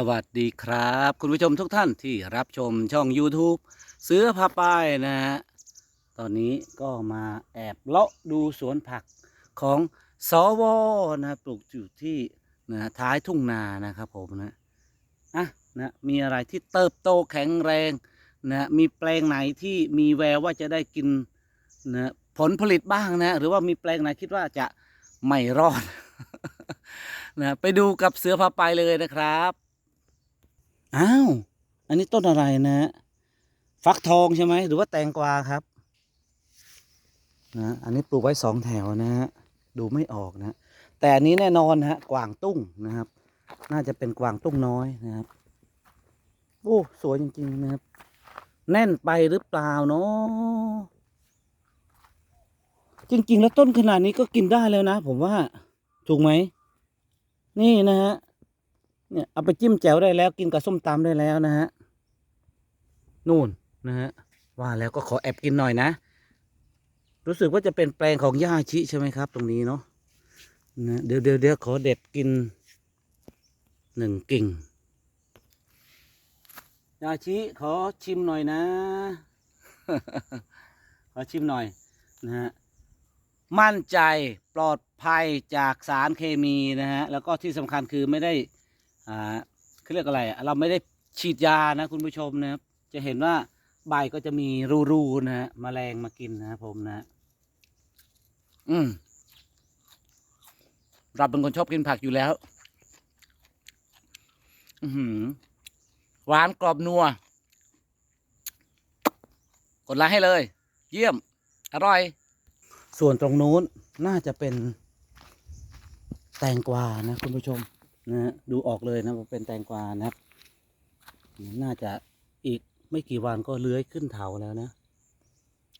สวัสดีครับ คุณผู้ชมทุกท่านที่รับชมช่อง YouTube เสือพาป้ายนะฮะตอนนี้ก็มาแอบเลาะดูสวนผักของสวนะปลูกอยู่ที่นะท้ายทุ่งนานะครับผมนะอะนะมีอะไรที่เติบโตแข็งแรงนะมีแปลงไหนที่มีแววว่าจะได้กินนะผลผลิตบ้างนะหรือว่ามีแปลงไหนคิดว่าจะไม่รอดนะไปดูกับเสือพาไปเลยนะครับ อ้าว อันนี้ต้นอะไรนะ ฟักทองใช่ไหม หรือว่าแตงกวาครับ นะ อันนี้ปลูกไว้สองแถวนะฮะ ดูไม่ออกนะ แต่อันนี้แน่นอนนะฮะ กวางตุ้งนะครับ น่าจะเป็นกวางตุ้งน้อยนะครับ โอ้ สวยจริงๆนะครับ แน่นไปหรือเปล่าเนาะจริง ๆ แล้วต้นขนาดนี้ก็กินได้แล้วนะ ผมว่า ถูกไหม นี่นะฮะ เนี่ยเอาไปจิ้มแจ่วได้แล้วกินกับส้มตำได้แล้วนะฮะนู่นนะฮะว่าแล้วก็ขอแอบกินหน่อยนะ รู้สึกว่าจะเป็นแปลงของย่าชิใช่ไหมครับ ตรงนี้เนาะนะเดี๋ยวเดี๋ยวเดี๋ยวขอเด็ดกินหนึ่งกิ่งย่าชิขอชิมหน่อยนะ ขอชิมหน่อยนะฮะมั่นใจปลอดภัยจากสารเคมีนะฮะแล้วก็ที่สำคัญคือไม่ได้ อ่าเขาเรียกอะไรเราไม่ได้ฉีดยานะคุณผู้ชมนะครับ จะเห็นว่าใบก็จะมีรูๆนะฮะแมลงมากินนะครับผมนะ อืมเราเป็นคนชอบกินผักอยู่แล้ว อือหือหวานกรอบนัว กดไลค์ให้เลย เยี่ยม อร่อย ส่วนตรงนู้นน่าจะเป็นแตงกวานะคุณผู้ชม นะฮะดูออกเลยนะเป็นแตงกวานะครับ น่าจะอีกไม่กี่วันก็เลื้อยขึ้นเถาแล้วนะ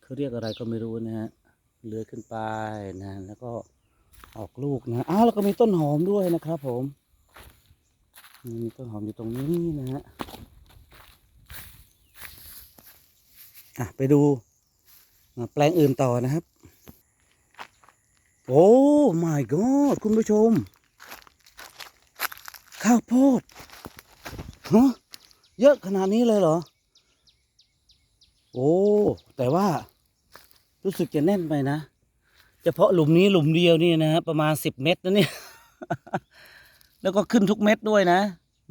เขาเรียกอะไรก็ไม่รู้นะฮะเลื้อยขึ้นไปนะแล้วก็ออกลูกนะอ้าวแล้วก็มีต้นหอมด้วยนะครับผมมีต้นหอมอยู่ตรงนี้นะฮะอะไปดูแปลงอื่นต่อนะครับ โอ้ my god คุณผู้ชม ข้าวโพดฮะเยอะขนาดนี้เลยเหรอ โอ้ แต่ว่า รู้สึกจะแน่นไปนะเฉพาะหลุมนี้หลุมเดียวนี่นะฮะประมาณสิบเม็ดนะเนี่ยแล้วก็ขึ้นทุกเม็ดด้วยนะ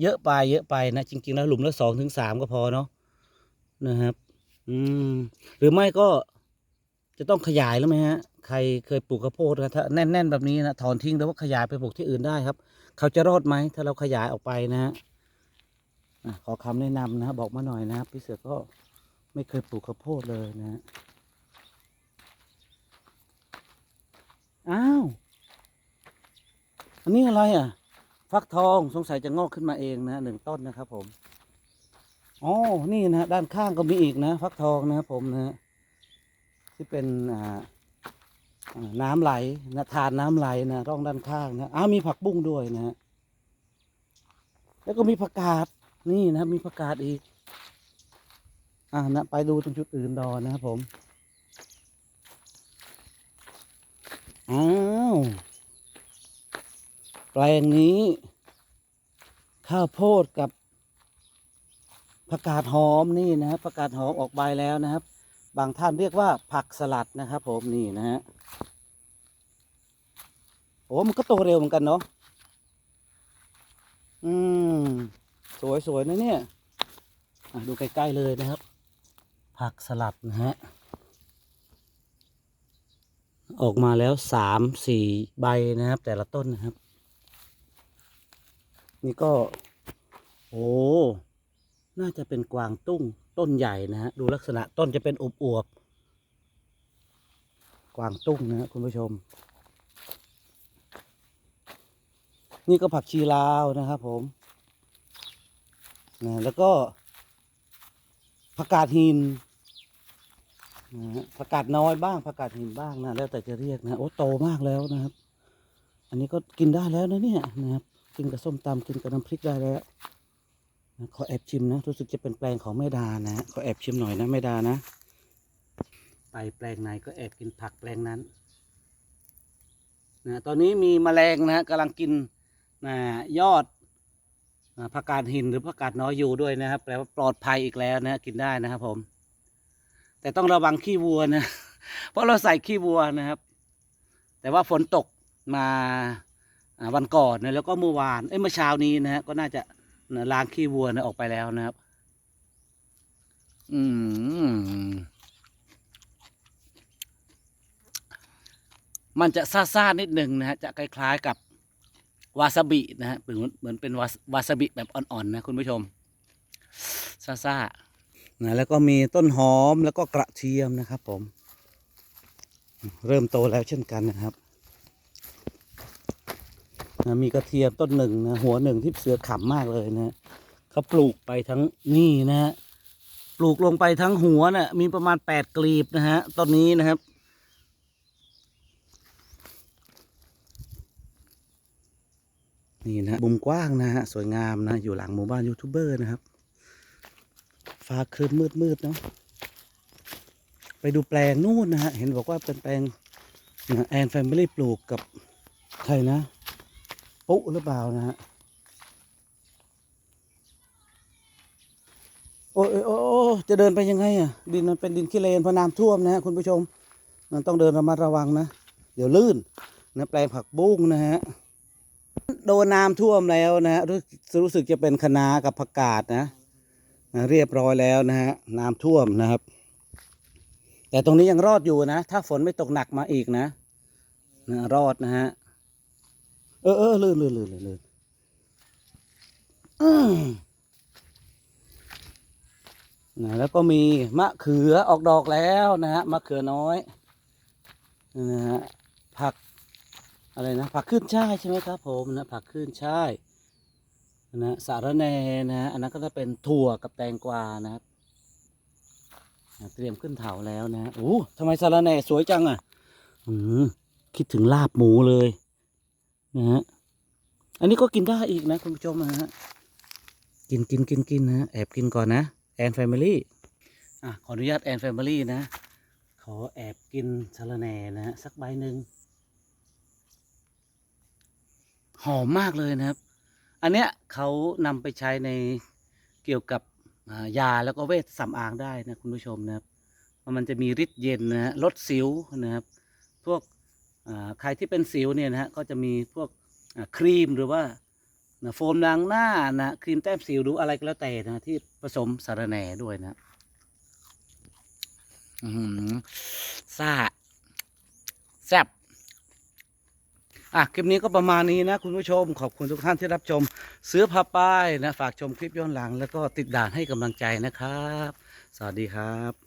เยอะไปเยอะไปนะ จริง ๆ แล้วหลุมละสองถึงสามก็พอเนาะนะครับ อืม หรือไม่ก็จะต้องขยายแล้วไหมฮะ ใครเคยปลูกข้าวโพดนะถ้าแน่น ๆ แบบนี้นะถอนทิ้งแล้วว่าขยายไปปลูกที่อื่นได้ครับ เขาจะรอดไหม ถ้าเราขยายออกไปนะฮะขอคำแนะนำนะบอกมาหน่อยนะครับพี่เสือก็ไม่เคยปลูกข้าวโพดเลยนะอ้าว อันนี้อะไรอะ ฟักทองสงสัยจะงอกขึ้นมาเองนะหนึ่งต้นนะครับผมอ๋อนี่นะด้านข้างก็มีอีกนะ ฟักทองนะครับผมนะฮะที่เป็นอ่า น้ำไหลนะทานน้ำไหลนะร่องด้านข้างนะอ้าวมีผักบุ้งด้วยนะฮะแล้วก็มีผักกาดนี่นะมีผักกาดอีกอ่านะไปดูตรงจุดอื่นดอนนะครับผมอ้าวแปลงนี้ ข้าวโพดกับผักกาดหอมนี่นะครับผักกาดหอมออกใบแล้วนะครับ บางท่านเรียกว่าผักสลัดนะครับผมนี่นะฮะ โอ้มันก็โตเร็วเหมือนกันเนาะอืมสวยสวยนะเนี่ยดูใกล้ๆเลยนะครับ ผักสลัดนะฮะ ออกมาแล้วสามสี่ใบนะครับ แต่ละต้นนะครับ นี่ก็ โอ้น่าจะเป็นกวางตุ้งต้นใหญ่นะฮะ ดูลักษณะต้นจะเป็นอวบๆกวางตุ้งนะฮะคุณผู้ชม นี่ก็ผักชีลาวนะครับผมนะแล้วก็ผักกาดหินนะผักกาดน้อยบ้างผักกาดหินบ้างนะแล้วแต่จะเรียกนะโอ้โตมากแล้วนะครับ อันนี้ก็กินได้แล้วนะเนี่ยนะครับ กินกับส้มตำกินกับน้ำพริกได้แล้วนะขอแอบชิมนะรู้สึกจะเป็นแปลงของแม่ดานะฮะขอแอบชิมหน่อยนะแม่ดานะ ไปแปลงไหนก็แอบกินผักแปลงนั้นนะตอนนี้มีแมลงนะฮะกำลังกิน นะยอดผักกาดหินหรือผักกาดน้อยอยู่ด้วยนะครับแปลว่าปลอดภัยอีกแล้วนะกินได้นะครับผม แต่ต้องระวังขี้วัวนะ เพราะเราใส่ขี้วัวนะครับ แต่ว่าฝนตกมาอ่าวันก่อนนะแล้วก็เมื่อวานเอ้ยเมื่อเช้านี้นะฮะก็น่าจะนะล้างขี้วัวนะออกไปแล้วนะครับ อืมมันจะซ่าๆนิดหนึ่งนะฮะจะคล้ายๆกับ วาซาบินะฮะเหมือนเหมือนเป็นวาวาซาบิแบบอ่อนๆนะคุณผู้ชมซ่าๆนะแล้วก็มีต้นหอมแล้วก็กระเทียมนะครับผม เริ่มโตแล้วเช่นกันนะครับนะมีกระเทียมต้นหนึ่งนะหัวหนึ่งที่เสือขำมากเลยนะเขาปลูกไปทั้งนี่นะฮะปลูกลงไปทั้งหัวนะ่ะมีประมาณแปดกลีบนะฮะต้นนี้นะครับ นี่นะมุมกว้างนะฮะสวยงามนะ อยู่หลังหมู่บ้านยูทูบเบอร์นะครับ ฟ้าครึ้มมืดมืดๆเนาะไปดูแปลงนู่นนะฮะ เห็นบอกว่าเป็นแปลงแอนแฟมิลี่ปลูกกับใครนะ ปุ๊หรือเปล่านะฮะ โอ้ยโอ้ยโอจะเดินไปยังไงอะ ดินมันเป็นดินขี้เลนเพราะน้ำท่วมนะฮะคุณผู้ชม มันต้องเดินระมัดระวังนะ เดี๋ยวลื่นนะแปลงผักบุ้งนะฮะ โดนน้ำท่วมแล้วนะฮะรู้รู้สึกจะเป็นคณะกับผักกาดนะนะเรียบร้อยแล้วนะฮะน้ำท่วมนะครับ แต่ตรงนี้ยังรอดอยู่นะ ถ้าฝนไม่ตกหนักมาอีกนะนะรอดนะฮะเออเออลื่นลื่นลื่นลื่นลื่นอืมนะแล้วก็มีมะเขือออกดอกแล้วนะฮะมะเขือน้อยนะฮะผัก อะไรนะผักขึ้นช่ายใช่ไหมครับผมนะผักขึ้นช่ายนะสารแนนะอันนั้นก็จะเป็นถั่วกับแตงกวานะครับเตรียมขึ้นเถาแล้วนะโอ้ทำไมสารแนสวยจังอะอืมคิดถึงลาบหมูเลยนะฮะอันนี้ก็กินได้อีกนะคุณผู้ชมนะฮะกินกินกินกินนะฮะแอบกินก่อนนะแอนแฟมิลี่อะขออนุญาตแอนแฟมิลี่นะขอแอบกินสารแนนะฮะสักใบหนึ่ง หอมมากเลยนะครับ อันเนี้ยเขานำไปใช้ในเกี่ยวกับยาแล้วก็เวชสำอางได้นะคุณผู้ชมนะครับ มันจะมีฤทธิ์เย็นนะฮะลดสิวนะครับ พวกใครที่เป็นสิวเนี่ยนะฮะก็จะมีพวกครีมหรือว่าโฟมล้างหน้านะครีมแต้มสิวหรืออะไรก็แล้วแต่นะที่ผสมสารแหน่ด้วยนะอือหือซ่าแซ่บ อะคลิปนี้ก็ประมาณนี้นะคุณผู้ชม ขอบคุณทุกท่านที่รับชมเสือผ้าป้ายนะ ฝากชมคลิปย้อนหลัง แล้วก็ติดด่านให้กำลังใจนะครับ สวัสดีครับ